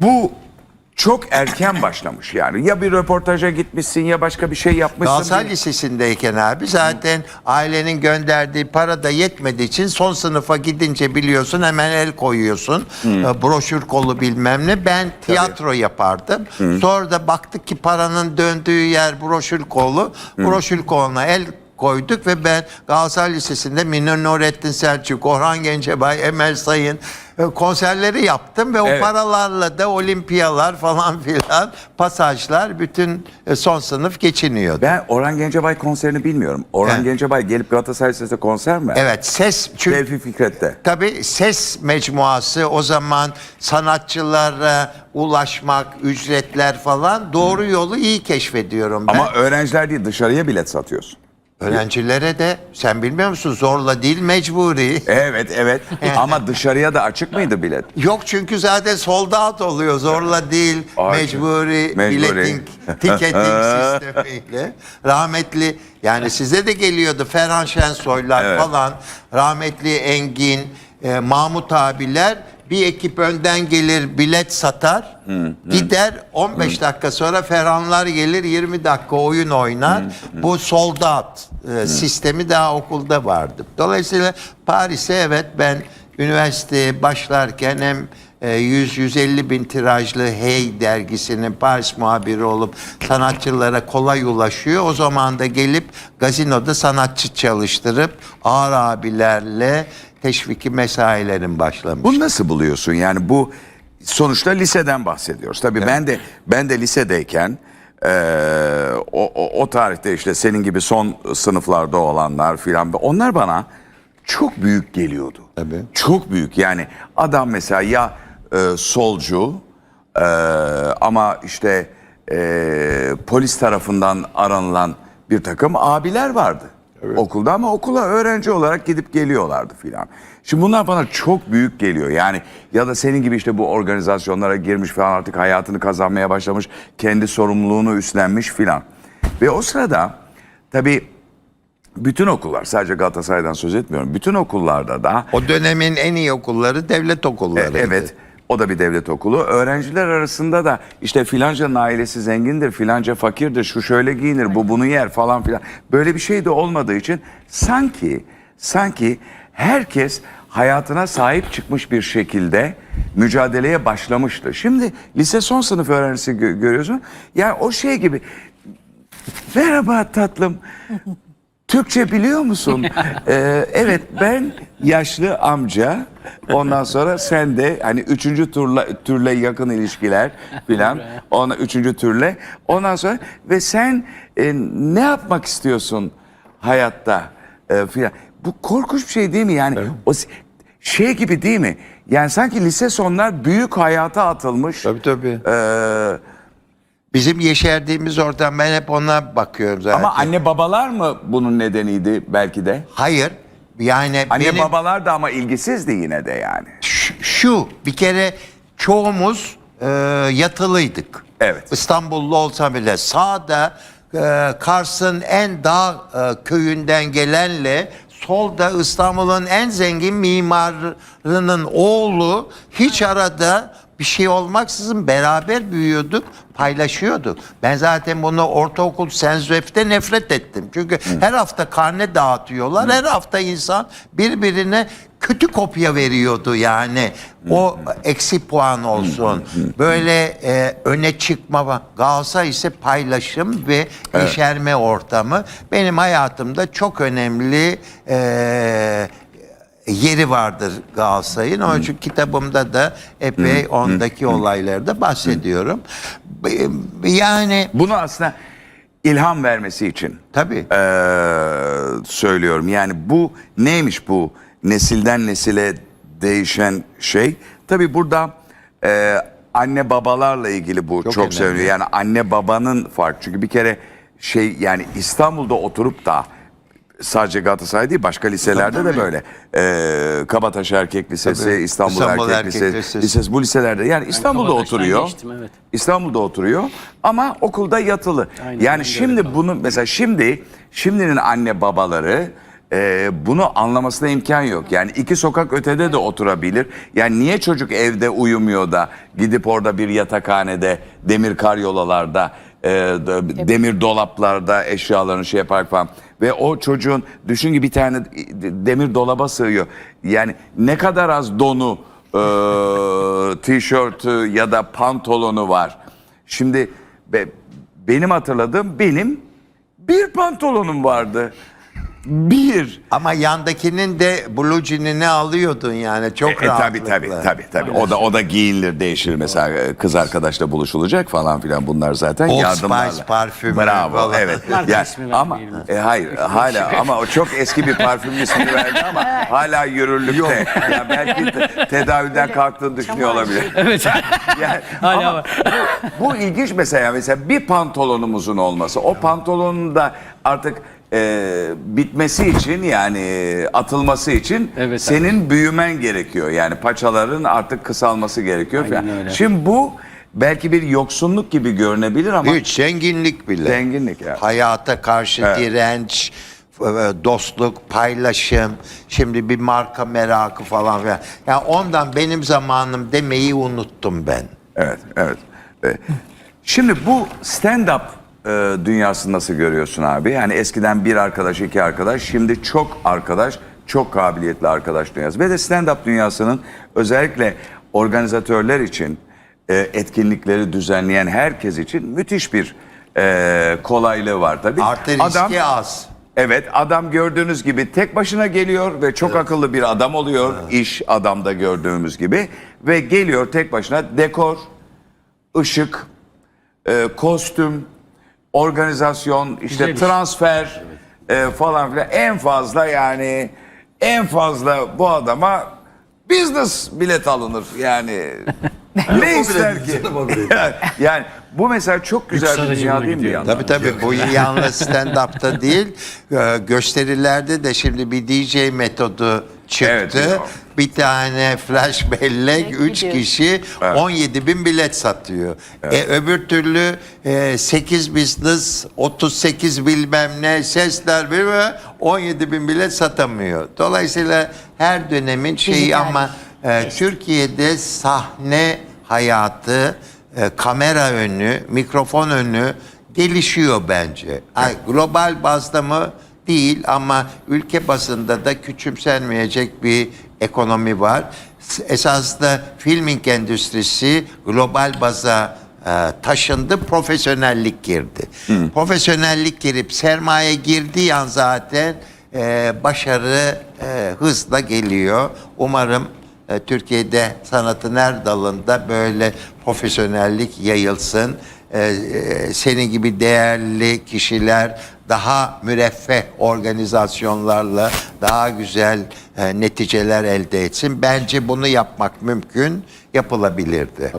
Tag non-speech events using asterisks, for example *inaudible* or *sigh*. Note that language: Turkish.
bu çok erken başlamış yani. Ya bir röportaja gitmişsin ya başka bir şey yapmışsın. Galatasaray Lisesi'ndeyken abi zaten ailenin gönderdiği para da yetmediği için son sınıfa gidince biliyorsun hemen el koyuyorsun. Ee, Broşür kolu bilmem ne. Ben tiyatro yapardım. Sonra da baktık ki paranın döndüğü yer broşür kolu. Broşür koluna el koyduk ve ben Galatasaray Lisesi'nde Minor Nurettin Selçuk, Orhan Gencebay, Emel Sayın e, konserleri yaptım ve o Evet. paralarla da olimpiyalar falan *laughs* filan pasajlar bütün e, son sınıf geçiniyordu. Ben Orhan Gencebay konserini bilmiyorum. Orhan Evet. Gencebay gelip Galatasaray Lisesi'nde konser mi? Evet ses çünkü Tevfik Fikret'te. tabii ses mecmuası o zaman sanatçılara ulaşmak, ücretler falan doğru yolu iyi keşfediyorum ben. Ama öğrenciler değil dışarıya bilet satıyorsun. Öğrencilere de sen bilmiyor musun zorla değil mecburi. *laughs* Evet evet ama dışarıya da açık mıydı bilet? Yok çünkü zaten sold out oluyor. Zorla değil, Ay, mecburi, mecburi. bileting, *laughs* ticketing sistemiyle. Rahmetli yani size de geliyordu Ferhan Şensoylar Evet. falan. Rahmetli Engin, e, Mahmut abiler bir ekip önden gelir bilet satar. Gider 15 dakika sonra Ferhanlar gelir 20 dakika oyun oynar. Bu sold out e, sistemi daha okulda vardı. Dolayısıyla Paris'e evet ben üniversiteye başlarken hem 100-150 bin tirajlı Hey dergisinin Paris muhabiri olup sanatçılara kolay ulaşıyor. O zaman da gelip gazinoda sanatçı çalıştırıp ağır abilerle teşviki mesailerin başlamış. Bunu nasıl buluyorsun? Yani bu sonuçta liseden bahsediyoruz. Tabii ben de ben de lisedeyken eee, o, o, o tarihte işte senin gibi son sınıflarda olanlar filan onlar bana çok büyük geliyordu. Tabii. Çok büyük yani adam mesela ya e, solcu e, ama işte e, polis tarafından aranılan bir takım abiler vardı okulda ama okula öğrenci olarak gidip geliyorlardı filan. Şimdi bunlar bana çok büyük geliyor yani ya da senin gibi işte bu organizasyonlara girmiş falan artık hayatını kazanmaya başlamış kendi sorumluluğunu üstlenmiş filan. Ve o sırada tabii bütün okullar sadece Galatasaray'dan söz etmiyorum bütün okullarda da O dönemin en iyi okulları devlet okulları. e, Evet. O da bir devlet okulu. Öğrenciler arasında da işte filancanın ailesi zengindir, filanca fakirdir, şu şöyle giyinir, bu bunu yer falan filan. Böyle bir şey de olmadığı için sanki sanki herkes hayatına sahip çıkmış bir şekilde mücadeleye başlamıştı. Şimdi lise son sınıf öğrencisi gö- görüyorsun. Ya o şey gibi Merhaba tatlım. *laughs* Türkçe biliyor musun? *laughs* Ee, evet ben yaşlı amca. Ondan sonra sen de hani üçüncü turla, türle yakın ilişkiler filan. *laughs* Ona üçüncü türle. Ondan sonra ve sen e, ne yapmak istiyorsun hayatta e, filan. Bu korkunç bir şey değil mi yani? O s- şey gibi değil mi? Yani sanki lise sonlar büyük hayata atılmış. Tabii tabii. Ee, Bizim yeşerdiğimiz ortam ben hep ona bakıyorum zaten. ama anne babalar mı bunun nedeniydi belki de? Hayır. Yani Anne benim babalar da ama ilgisizdi yine de yani. Ş- şu bir kere çoğumuz e, yatılıydık. Evet. İstanbullu olsa bile sağda e, Kars'ın en dağ e, köyünden gelenle solda İstanbul'un en zengin mimarının oğlu hiç arada bir şey olmaksızın beraber büyüyorduk, paylaşıyorduk. Ben zaten bunu ortaokul Senzöf'te nefret ettim. Çünkü her hafta karne dağıtıyorlar. Her hafta insan birbirine kötü kopya veriyordu yani. O eksi puan olsun. Böyle e, öne çıkma. Galatasaray ise paylaşım ve yeşerme ortamı. Benim hayatımda çok önemli e, yeri vardır Galatasaray'ın. Onun için kitabımda da epey ondaki olaylarda bahsediyorum. B- Yani Bunu aslında ilham vermesi için tabii. eee, söylüyorum. Yani bu neymiş bu nesilden nesile değişen şey? Tabii burada eee, anne babalarla ilgili bu çok, önemli. söylüyor. Yani anne babanın farkı. Çünkü bir kere şey yani İstanbul'da oturup da sadece Galatasaray değil başka liselerde Tabii, de tabii. böyle. Eee Kabataş Erkek Lisesi, Tabii. İstanbul, İstanbul Erkek, Erkek Lisesi, Lisesi. Lisesi bu liselerde yani İstanbul'da Kabataş'tan oturuyor. geçtim, evet. İstanbul'da oturuyor ama okulda yatılı. Aynen, yani şimdi bunu mesela şimdi şimdinin anne babaları e, bunu anlamasına imkan yok. Yani iki sokak ötede de oturabilir. Yani niye çocuk evde uyumuyor da gidip orada bir yatakhanede, demir karyolalarda, e, d- demir dolaplarda eşyalarını şey yapar falan. Ve o çocuğun düşün ki bir tane demir dolaba sığıyor. Yani ne kadar az donu, e, *laughs* tişörtü ya da pantolonu var. Şimdi be- benim hatırladığım benim bir pantolonum vardı. Bir. Ama yandakinin de blue jean'ini alıyordun yani çok E, tabii rahatlıkla. tabii tabii tabii. O da o da giyinilir, değişir mesela e, kız arkadaşla buluşulacak falan filan bunlar zaten Old yardımlarla. Spice parfümü Bravo. falan. Evet. Marka Ya, ismi ama vermeyelim. e, hayır hala ama o çok eski bir parfüm ismini verdi ama hala yürürlükte. Ya belki te- tedaviden kalktığını düşünüyor olabilir. *laughs* Evet. Yani, Hala ama var. bu ilginç mesela mesela bir pantolonumuzun olması o pantolonun da artık e, bitmesi için yani atılması için Evet, senin büyümen gerekiyor. Yani paçaların artık kısalması gerekiyor. Aynen falan. öyle. Şimdi bu belki bir yoksunluk gibi görünebilir ama Hiç zenginlik bile. Zenginlik ya. Hayata karşı Evet. direnç, e, dostluk, paylaşım, şimdi bir marka merakı falan filan. Ya ondan benim zamanım demeyi unuttum ben. Evet, evet. E, Şimdi bu stand-up e, dünyasını nasıl görüyorsun abi? Yani eskiden bir arkadaş, iki arkadaş, şimdi çok arkadaş, çok kabiliyetli arkadaş dünyası. Ve de stand-up dünyasının özellikle organizatörler için, e, etkinlikleri düzenleyen herkes için müthiş bir e, kolaylığı var tabii. Artı riski az. Evet adam gördüğünüz gibi tek başına geliyor ve çok akıllı bir adam oluyor. İş adamda gördüğümüz gibi. Ve geliyor tek başına dekor, ışık, e, kostüm, organizasyon, işte Güzel transfer e, falan filan. En fazla yani en fazla bu adama business bilet alınır yani. *laughs* ne ister *laughs* ki? yani bu mesela çok güzel bir dünya değil mi? bir gidiyor. yandan? Tabii tabii bu yalnız stand-up'ta *laughs* değil e, gösterilerde de şimdi bir DJ metodu çıktı. Evet. Bir tane flash bellek 3 gidiyor. kişi 17 bin bilet satıyor. E, öbür türlü e, 8 business 38 bilmem ne sesler bilmem 17 bin bilet satamıyor. Dolayısıyla her dönemin şeyi Dijital. ama e, Türkiye'de sahne hayatı e, kamera önü, mikrofon önü gelişiyor bence. Ay, global bazda mı? Değil ama ülke bazında da küçümsenmeyecek bir ekonomi var. S- Esas da filming endüstrisi global baza e, taşındı, profesyonellik girdi. Profesyonellik girip sermaye girdiği an zaten e, başarı e, hızla geliyor. Umarım e, Türkiye'de sanatın her dalında böyle profesyonellik yayılsın. E, e, Senin gibi değerli kişiler daha müreffeh organizasyonlarla daha güzel e, neticeler elde etsin. Bence bunu yapmak mümkün, yapılabilirdi.